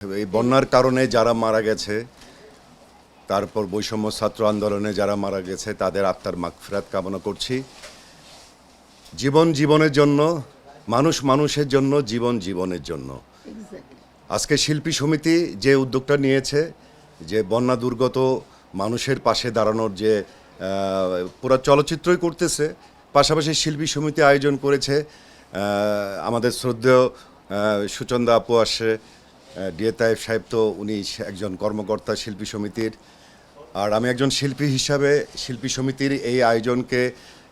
এই বন্যার কারণে যারা মারা গেছে তারপর বৈষম্য ছাত্র আন্দোলনে যারা মারা গেছে তাদের আত্মার মাগফিরাত কামনা করছি। জীবন জীবনের জন্য মানুষ মানুষের জন্য জীবন জীবনের জন্য। আজকে শিল্পী সমিতি যে উদ্যোগটা নিয়েছে যে বন্যা দুর্গত মানুষের পাশে দাঁড়ানোর যে পুরো চলচ্চিত্রই করতেছে পাশাপাশি শিল্পী সমিতি আয়োজন করেছে আমাদের শ্রদ্ধেয় সুচন্দা আপু আসে ডিএ তাইফ সাহেব তো উনি একজন কর্মকর্তা শিল্পী সমিতির। আর আমি একজন শিল্পী হিসাবে শিল্পী সমিতির এই আয়োজনকে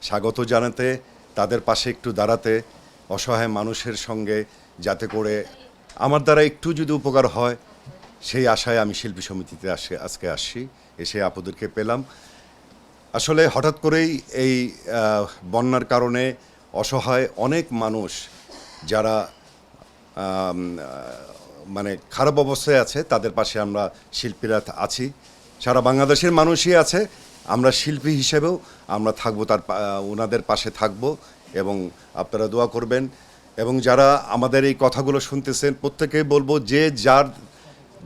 স্বাগত জানাতে, তাদের পাশে একটু দাঁড়াতে, অসহায় মানুষের সঙ্গে যাতে করে আমার দ্বারা একটু যদি উপকার হয়, সেই আশায় আমি শিল্পী সমিতিতে আসে, আজকে আসছি, এসে আপুদেরকে পেলাম। আসলে হঠাৎ করেই এই বন্যার কারণে অসহায় অনেক মানুষ যারা মানে খারাপ অবস্থায় আছে তাদের পাশে আমরা শিল্পীরা আছি। সারা বাংলাদেশের মানুষই আছে আমরা শিল্পী হিসেবেও আমরা থাকব তার পা- ওনাদের পাশে থাকব এবং আপনারা দোয়া করবেন। এবং যারা আমাদের এই কথাগুলো শুনতেছেন প্রত্যেকেই বলব যে যার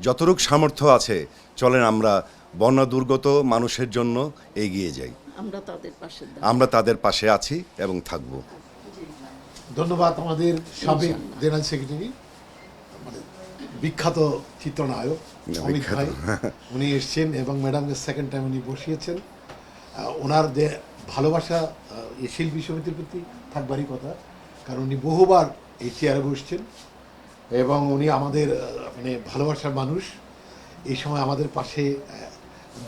যতটুক সামর্থ্য আছে চলেন আমরা বন্যা দুর্গত মানুষের জন্য এগিয়ে যাই। আমরা তাদের পাশে আমরা তাদের পাশে আছি এবং থাকব। ধন্যবাদ আমাদের সাবেক জেনারেল সেক্রেটারি। বিখ্যাত চিত্রনায়ক অমিত ভাই। উনি এসছেন এবং ম্যাডামকে সেকেন্ড টাইম উনি বসিয়েছেন। ওনার যে ভালোবাসা এই শিল্পী সমিতির প্রতি থাকবারই কথা। কারণ উনি বহুবার এই চেয়ারে বসছেন এবং উনি আমাদের মানে ভালোবাসার মানুষ। এই সময় আমাদের পাশে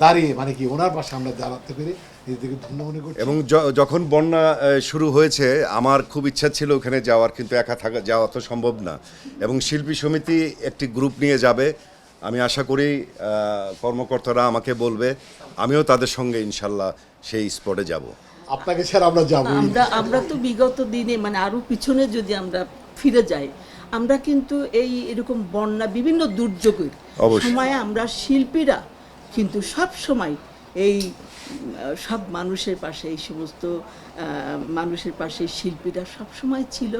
দাঁড়িয়ে মানে কি ওনার পাশে আমরা দাঁড়াতে পেরে নিজেদেরকে ধন্য মনে করছি। এবং যখন বন্যা শুরু হয়েছে আমার খুব ইচ্ছা ছিল ওখানে যাওয়ার কিন্তু একা থাকা যাওয়া তো সম্ভব না। এবং শিল্পী সমিতি একটি গ্রুপ নিয়ে যাবে। আমি আশা করি কর্মকর্তারা আমাকে বলবে আমিও তাদের সঙ্গে ইনশাল্লাহ সেই স্পটে যাব। আপনাকে ছাড়া আমরা যাব আমরা আমরা তো বিগত দিনে মানে আরও পিছনে যদি আমরা ফিরে যাই আমরা কিন্তু এই এরকম বন্যা বিভিন্ন দুর্যোগের অবশ্যই। সময় আমরা শিল্পীরা কিন্তু সব সময় এই সব মানুষের পাশে এই সমস্ত মানুষের পাশে শিল্পীরা সব সময় ছিল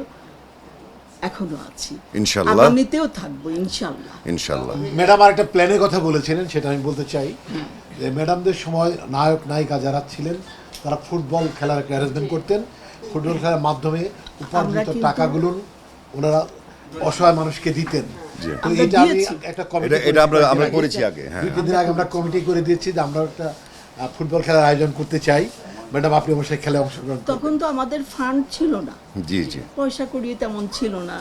এখনও আছি। ইনশাল্লাহ। আগামীতেও থাকব ইনশাল্লাহ। ইনশাল্লাহ। ম্যাডাম আর একটা প্ল্যানের কথা বলেছিলেন সেটা আমি বলতে চাই। যে ম্যাডামদের সময় নায়ক নায়িকা যারা ছিলেন তারা ফুটবল খেলার একটা অ্যারেঞ্জমেন্ট করতেন। ফুটবল খেলার মাধ্যমে উপার্জিত টাকাগুলো ওনারা অসহায় মানুষকে দিতেন। এটা আমরা আমরা করেছি আগে হ্যাঁ। দুই দিন আগে আমরা কমিটি করে দিয়েছি যে আমরা একটা ফুটবল খেলার আয়োজন করতে চাই। ম্যাডাম আপনি অবশ্যই খেলায় অংশগ্রহণ। তখন তো আমাদের ফান্ড ছিল না। জি জি। পয়সা কড়ি তেমন ছিল না।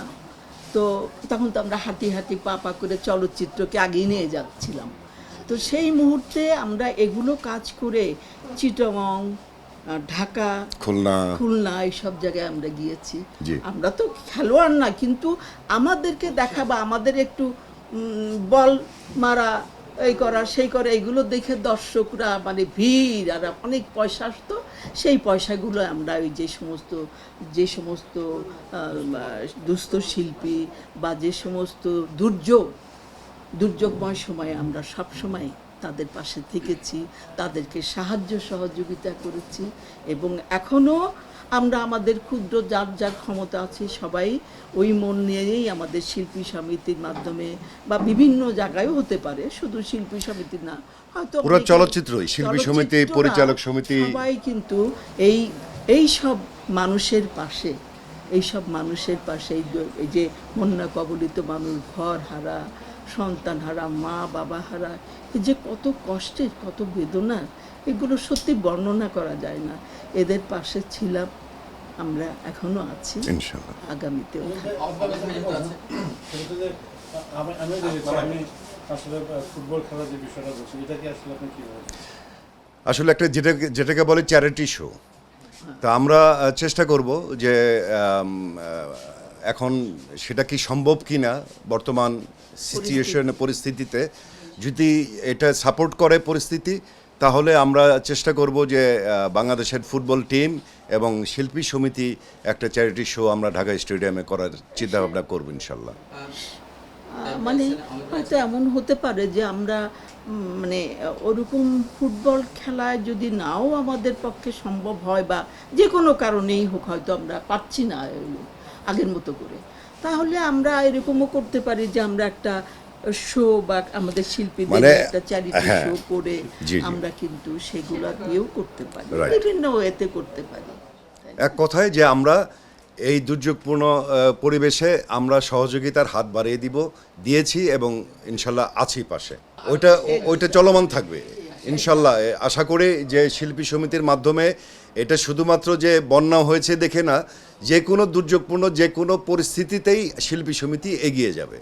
তো তখন তো আমরা হাঁটি হাঁটি পা পা করে চলচ্চিত্রকে আগিয়ে নিয়ে যাচ্ছিলাম। তো সেই মুহূর্তে আমরা এগুলো কাজ করে চিটগং আহ, ঢাকা খুলনা। খুলনা এইসব জায়গায় আমরা গিয়েছি। আমরা তো খেলোয়াড় না কিন্তু আমাদেরকে দেখা বা আমাদের একটু বল মারা এই করা সেই করা এইগুলো দেখে দর্শকরা মানে ভিড় আর অনেক পয়সা আসতো সেই পয়সাগুলো আমরা ওই যে সমস্ত যে সমস্ত দুস্থ শিল্পী বা যে সমস্ত দুর্যোগ দুর্যোগময় সময়ে আমরা সব সময় তাদের পাশে থেকেছি তাদেরকে সাহায্য সহযোগিতা করেছি এবং এখনও আমরা আমাদের ক্ষুদ্র যার যার ক্ষমতা আছে সবাই ওই মন নিয়েই আমাদের শিল্পী সমিতির মাধ্যমে বা বিভিন্ন জায়গায়ও হতে পারে শুধু শিল্পী সমিতি না হয়তো পুরো চলচ্চিত্রই, শিল্পী সমিতি, পরিচালক সমিতি। সবাই কিন্তু এই এই সব মানুষের পাশে এই সব মানুষের পাশে এই যে- এই যে বন্যা কবলিত মানুষ ঘর হারা সন্তান হারা মা বাবা হারা এই যে কত কষ্টের কত বেদনার এগুলো সত্যি বর্ণনা করা যায় না। এদের পাশে ছিলাম আমরা এখনও আছি আগামীতেও আসলে একটা যেটা যেটাকে বলে চ্যারিটি শো তা আমরা চেষ্টা করব যে এখন সেটা কি সম্ভব কি না বর্তমান সিচুয়েশন পরিস্থিতিতে? যদি এটা সাপোর্ট করে পরিস্থিতি, তাহলে আমরা চেষ্টা করব যে বাংলাদেশের ফুটবল টিম এবং শিল্পী সমিতি একটা চ্যারিটি শো আমরা ঢাকা স্টেডিয়ামে করার চিন্তাভাবনা করব ইনশাল্লাহ মানে হয়তো এমন হতে পারে যে আমরা মানে ওরকম ফুটবল খেলায় যদি নাও আমাদের পক্ষে সম্ভব হয় বা যে কোনো কারণেই হোক হয়তো আমরা পাচ্ছি না। আগের মতো করে। তাহলে আমরা এরকমও করতে পারি যে আমরা একটা শো বা আমাদের শিল্পীদের মানে, একটা চ্যারিটি। শো করে। আমরা কিন্তু সেগুলো দিয়েও করতে পারি। বিভিন্ন ওয়েতে করতে পারি। এক কথায় যে আমরা এই দুর্যোগপূর্ণ পরিবেশে আমরা সহযোগিতার হাত বাড়িয়ে দিব দিয়েছি এবং ইনশাল্লাহ আছি পাশে। ওইটা ওইটা চলমান থাকবে। ইনশাল্লাহ আশা করি যে শিল্পী সমিতির মাধ্যমে এটা শুধুমাত্র যে বন্যা হয়েছে দেখে না, যে কোনো দুর্যোগপূর্ণ যে কোনো পরিস্থিতিতেই শিল্পী সমিতি এগিয়ে যাবে।